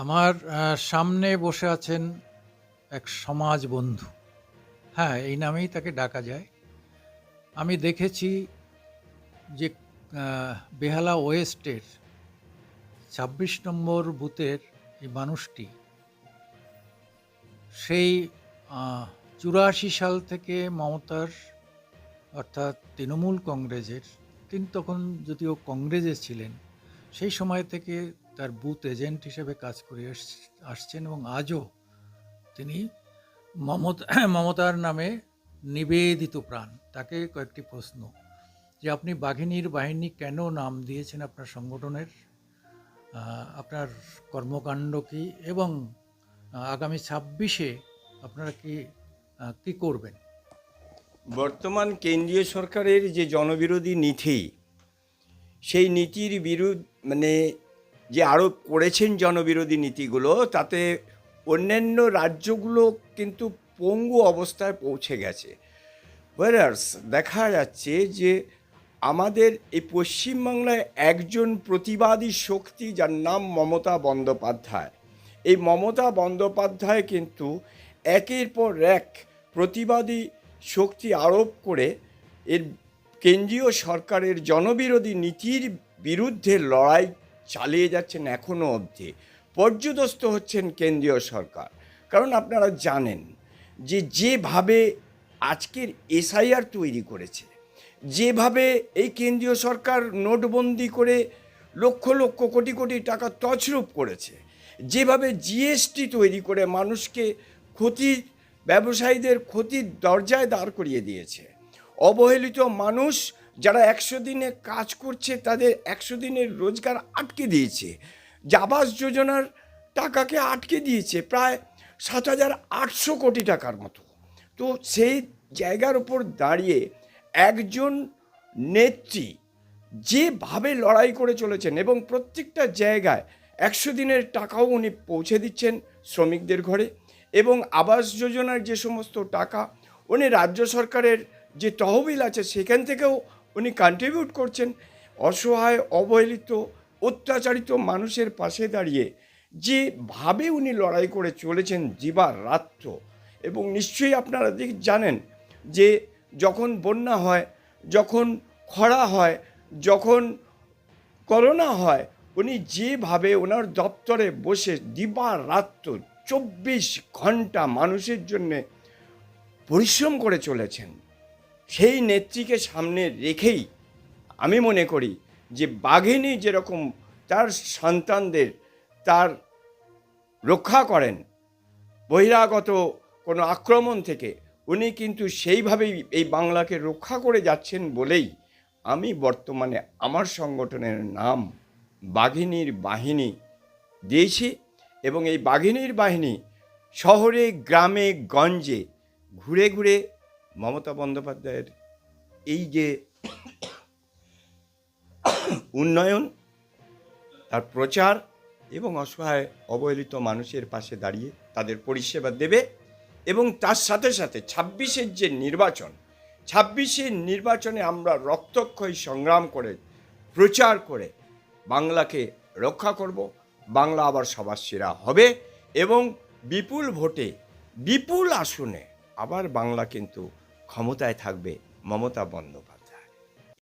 আমার সামনে বসে আছেন এক সমাজ বন্ধু। হ্যাঁ এই নামেই তাকে ডাকা যায়। আমি দেখেছি যে বেহালা ওয়েস্টের ছাব্বিশ নম্বর বুথের এই মানুষটি সেই চুরাশি সাল থেকে মমতার, অর্থাৎ তৃণমূল কংগ্রেসের তিনি তখন যদিও কংগ্রেসে ছিলেন, সেই সময় থেকে তার বুথ এজেন্ট হিসেবে কাজ করে আস- আসছেন এবং আজও তিনি মমতা, মমতার নামে নিবেদিত প্রাণ। তাকে কয়েকটি প্রশ্ন। যে আপনি বাঘিনীর বাহিনী কেন নাম দিয়েছেন আপনার সংগঠনের? আপনার কর্মকাণ্ড কি? এবং আগামী ছাব্বিশে আপনারা কি কি করবেন? বর্তমান কেন্দ্রীয় সরকারের যে জনবিরোধী নীতি, সেই নীতির বিরুদ্ধ মানে যে আরোপ করেছেন জনবিরোধী নীতিগুলো, তাতে অন্যান্য রাজ্যগুলো কিন্তু পঙ্গু অবস্থায় পৌঁছে গেছে। ওয়ারার্স দেখা যাচ্ছে যে আমাদের এই পশ্চিমবাংলায় একজন প্রতিবাদী শক্তি যার নাম মমতা বন্দ্যোপাধ্যায়। এই মমতা বন্দ্যোপাধ্যায় কিন্তু একের পর এক প্রতিবাদী শক্তি আরোপ করে এর কেন্দ্রীয় সরকারের জনবিরোধী নীতির বিরুদ্ধে লড়াই চালিয়ে যাচ্ছেন এখনও অবধি। পর্যদস্ত হচ্ছেন কেন্দ্রীয় সরকার। কারণ আপনারা জানেন যে যেভাবে আজকের এসআইআর তৈরি করেছে, যেভাবে এই কেন্দ্রীয় সরকার নোটবন্দি করে লক্ষ লক্ষ কোটি কোটি টাকা তছরূপ করেছে, যেভাবে জিএসটি তৈরি করে মানুষকে ক্ষতি, ব্যবসায়ীদের ক্ষতির দরজায় দাঁড় করিয়ে দিয়েছে। অবহেলিত মানুষ যারা একশো দিনে কাজ করছে, তাদের একশো দিনের রোজগার আটকে দিয়েছে। যে আবাস যোজনার টাকাকে আটকে দিয়েছে প্রায় সাত হাজার আটশো কোটি টাকার মতো। তো সেই জায়গার উপর দাঁড়িয়ে একজন নেত্রী যেভাবে লড়াই করে চলেছেন এবং প্রত্যেকটা জায়গায় একশো দিনের টাকাও উনি পৌঁছে দিচ্ছেন শ্রমিকদের ঘরে এবং আবাস যোজনার যে সমস্ত টাকা, উনি রাজ্য সরকারের যে তহবিল আছে, সেখান থেকেও উনি কন্ট্রিবিউট করছেন অসহায়, অবহেলিত, অত্যাচারিত মানুষের পাশে দাঁড়িয়ে। যেভাবে উনি লড়াই করে চলেছেন জীবার রাত্র, এবং নিশ্চয়ই আপনারা জানেন যে যখন বন্যা হয়, যখন খরা হয়, যখন করোনা হয়, উনি যেভাবে ওনার দপ্তরে বসে দিবা রাত্র চব্বিশ ঘণ্টা মানুষের জন্যে পরিশ্রম করে চলেছেন। সেই নেত্রীকে সামনে রেখেই আমি মনে করি যে বাঘিনী যেরকম তার সন্তানদের তার রক্ষা করেন, বহিরাগত কোনো আক্রমণ থেকে, উনি কিন্তু সেইভাবেই এই বাংলাকে রক্ষা করে যাচ্ছেন বলেই আমি বর্তমানে আমার সংগঠনের নাম বাঘিনীর বাহিনী দিয়েছি এবং এই বাঘিনীর বাহিনী শহরে, গ্রামে, গঞ্জে ঘুরে ঘুরে মমতা বন্দ্যোপাধ্যায়ের এই যে উন্নয়ন, তার প্রচার এবং অসহায় অবহেলিত মানুষের পাশে দাঁড়িয়ে তাদের পরিষেবা দেবে এবং তার সাথে সাথে ছাব্বিশের যে নির্বাচন, ছাব্বিশের নির্বাচনে আমরা রক্তক্ষয়ী সংগ্রাম করে, প্রচার করে বাংলাকে রক্ষা করব, বাংলা আবার সবার সেরা হবে এবং বিপুল ভোটে, বিপুল আসনে আবার বাংলা কিন্তু ক্ষমতায় থাকবে মমতা বন্দ্যোপাধ্যায়।